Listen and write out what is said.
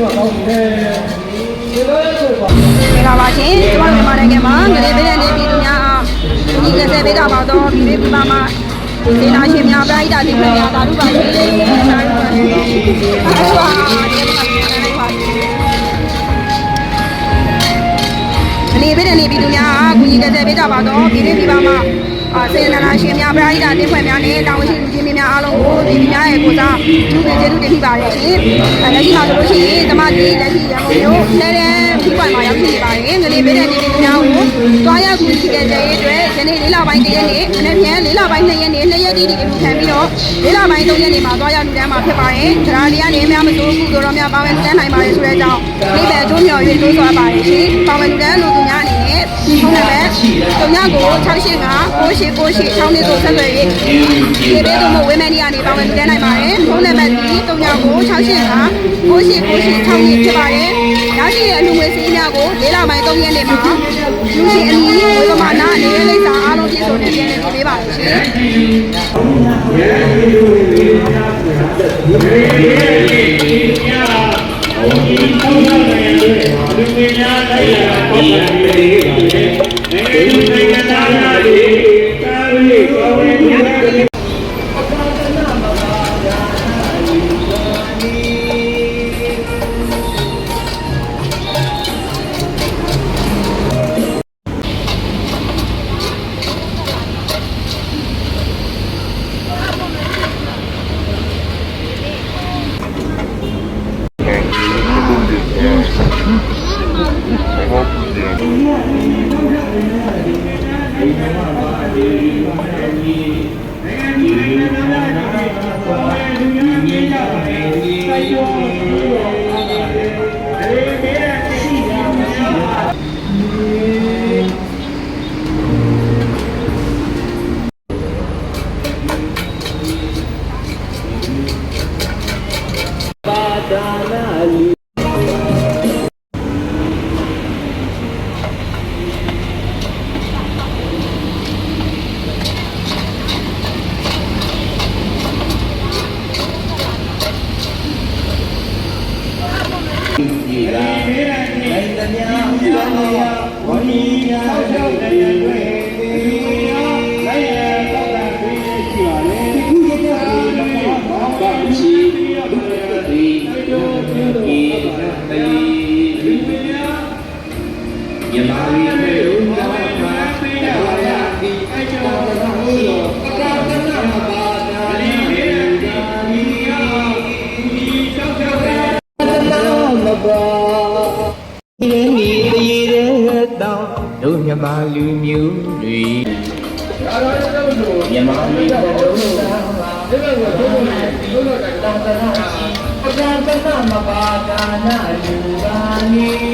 မင်္ဂလာပါရှင်ကျွန်တော်မြန်မာနိုင်ငံမှာငရေပေးတဲ့နေပြည်သူများအားဒီကစားပေးကြပါတော့ဒီနေ့ပြပါမှာဒေနာရှင်များပရိသတ်တွေခင်ဗျာသာဓုပါရှင်လေးသာဓုပါရှင်သာဓုပါအနေပေးတဲ့နေပြည်သူများအားကူညီကစားပေးကြပါတော့ဒီနေ့ပြပါမှာအာစေနာနာရှင်များပရိသတ်တင်ဖွဲ့များနဲ့တောင်းရှိလူကြီးများ အားလုံးကိုဒီများရဲ့ကိုစားသူတွေကျေးဇူးတင်ရှိပါတယ်ရှင်အဲလက်ရှိမှာဆိုလို့ရှိရင်ဓမ္မကြီးလက်ရှိရန်ကုန်မြို့လဲတဲ့ဒီပွိုင်မှာရောက်ရှိနေပါတယ်ငရေပေးတဲ့နေပြည်သူများကိုတွားရောက်ကူညီတဲ့တဲ့အတွက်ယနေ့၄လပိုင်း၁ရက်နေ့အနက်ဖြန်၄လပိုင်း၂ရက်နေ့၂ရက်တိတိပြုခံပြီးတော့၄လပိုင်း၃ရက်နေ့မှာတွားရောက်လူတန်းမှာဖြစ်ပါတယ်။ဒါရီကနေအများမစိုးဘူးတို့တော့များပါဝင်တန်းနိုင်ပါတယ်ဆိုတဲ့အကြောင်းဒီပဲအကျိုးမျှော်၍တိုးဆွားပါတယ်ရှင်။ပါဝင်လူတန်းလူသူများ အနေနဲ့ဖုန်းနံပါတ်တုံညကို685 9898ချောင်းလေးကိုဆက်သွယ်၍ဒီဘေးတို့မဝေမန်နီကနေပါဝင်လူတန်းနိုင်ပါတယ်။ဖုန်းနံပါတ်ဒီတုံညကို685 9898ချောင်းလေးဖြစ်ပါတယ်။ရရှိတဲ့အလူငွေစီးများကို၄လပိုင်း၃ရက်နေ့မှာလူရှင်အမီဝေပမာဏအနေနဲ့လိပ်စာအားလုံးပြည့်စုံတဲ့ပြန်လည်ပေးပါလို့ရှင်။မြန် Thank you. မာပြည်မေရုံးကမှာ မပါဒီနီတရေတဲ့တောင်းတို့မြမလူမျိုးတွေမြန်မာပြည်မေရုံးကမှာဒီလိုလိုတို့နဲ့ဒီလိုလိုတောင်းတနာအတ္တကနမပါဒါနာလူပါနီ